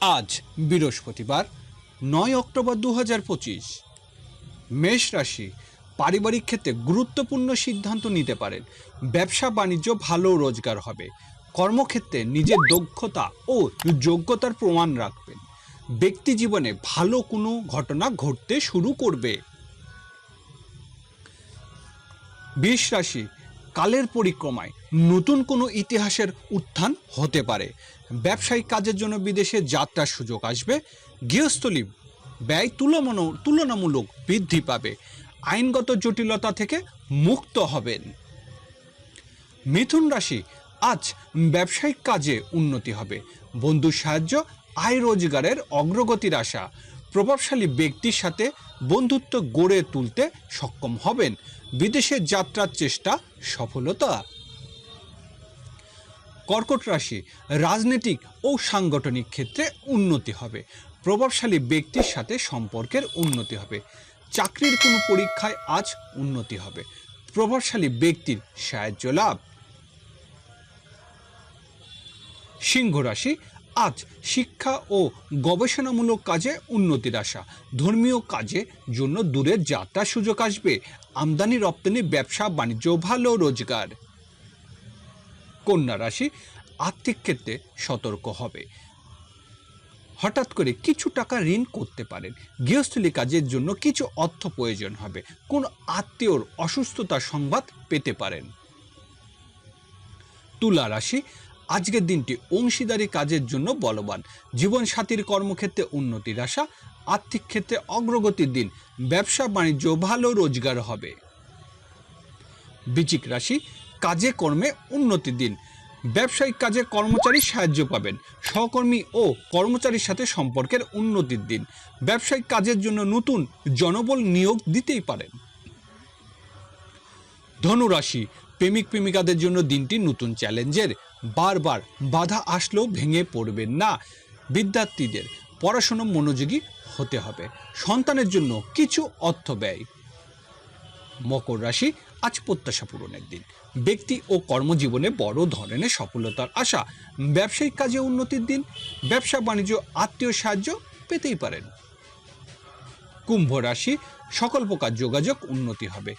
আজ বৃহস্পতিবার, নয় অক্টোবর দু হাজার পঁচিশ। মেষ রাশি পারিবারিক ক্ষেত্রে গুরুত্বপূর্ণ সিদ্ধান্ত নিতে পারেন। ব্যবসা, বাণিজ্য, ভালো রোজগার হবে। কর্মক্ষেত্রে নিজের দক্ষতা ও যোগ্যতার প্রমাণ রাখবেন। ব্যক্তি জীবনে ভালো কোনো ঘটনা ঘটতে শুরু করবে। বৃষ রাশি কালের পরিক্রমায় নতুন কোনো ইতিহাসের উত্থান হতে পারে। ব্যবসায়িক কাজের জন্য বিদেশে যাত্রার সুযোগ আসবে। গৃহস্থলী ব্যয় তুলমনো তুলনামূলক বৃদ্ধি পাবে। আইনগত জটিলতা থেকে মুক্ত হবেন। মিথুন রাশি আজ ব্যবসায়িক কাজে উন্নতি হবে। বন্ধুর সাহায্য, আয় রোজগারের অগ্রগতির আশা। প্রভাবশালী ব্যক্তির সাথে বন্ধুত্ব গড়ে তুলতে সক্ষম হবেন। বিদেশে যাত্রার চেষ্টা, সফলতা। কর্কট রাশি, রাজনৈতিক ও সাংগঠনিক ক্ষেত্রে উন্নতি হবে। প্রভাবশালী ব্যক্তির সাথে সম্পর্কের উন্নতি হবে। চাকরির কোনো পরীক্ষায় আজ উন্নতি হবে। প্রভাবশালী ব্যক্তির সাহায্য লাভ। সিংহ রাশি আজ শিক্ষা ও গবেষণামূলক কাজে উন্নতির আশা। ধর্মীয় কাজে জন্য দূরের যাত্রার সুযোগ আসবে। আমদানি রপ্তানি, ব্যবসা, বাণিজ্য ভালো রোজগার। কন্যা রাশি আর্থিক ক্ষেত্রে সতর্ক হবে। হঠাৎ করে কিছু টাকা ঋণ করতে পারেন। গৃহস্থলী কাজের জন্য কিছু অর্থ প্রয়োজন হবে। কোন আত্মীয়র অসুস্থতার সংবাদ পেতে পারেন। তুলা রাশি আজকের দিনটি অংশীদারি কাজের জন্য বলবান। জীবনসাথীর কর্মক্ষেত্রে উন্নতির আশা, আর্থিক ক্ষেত্রে অগ্রগতির দিন, ব্যবসা বাণিজ্য ভালো রোজগার হবে। বিচিক রাশি, কাজে কর্মে উন্নতির দিন। ব্যবসায়িক কাজে কর্মচারী সাহায্য পাবেন। সহকর্মী ও কর্মচারীর সাথে সম্পর্কের উন্নতির দিন। ব্যবসায়িক কাজের জন্য নতুন জনবল নিয়োগ দিতেই পারেন। ধনুরাশি, প্রেমিক প্রেমিকাদের জন্য দিনটি নতুন চ্যালেঞ্জের বারবার বাধা আসলেও ভেঙে পড়বেন না। বিদ্যার্থীদের পড়াশুনো মনোযোগী হতে হবে। সন্তানের জন্য কিছু অর্থ ব্যয়। মকর রাশি আজ প্রত্যাশা পূরণের দিন। ব্যক্তি ও কর্মজীবনে বড় ধরনের সফলতার আশা। ব্যবসায়িক কাজে উন্নতির দিন। ব্যবসা, বাণিজ্য, আত্মীয় সাহায্য পেতেই পারেন। কুম্ভ রাশি সকল প্রকার যোগাযোগ উন্নতি হবে।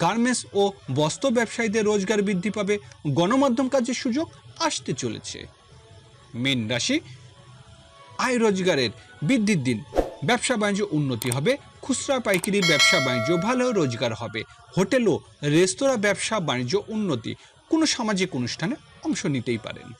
গার্মেন্টস ও বস্ত্র ব্যবসায়ীদের রোজগার বৃদ্ধি পাবে, গণমাধ্যম কাজের সুযোগ আসতে চলেছে। মীন রাশি, আয় রোজগারের বৃদ্ধির দিন। ব্যবসা বাণিজ্য উন্নতি হবে, খুচরা পাইকারি ব্যবসা বাণিজ্য ভালো রোজগার হবে, হোটেল ও রেস্তোরাঁ ব্যবসা বাণিজ্য উন্নতি। কোনো সামাজিক অনুষ্ঠানে অংশ নিতেই পারেন।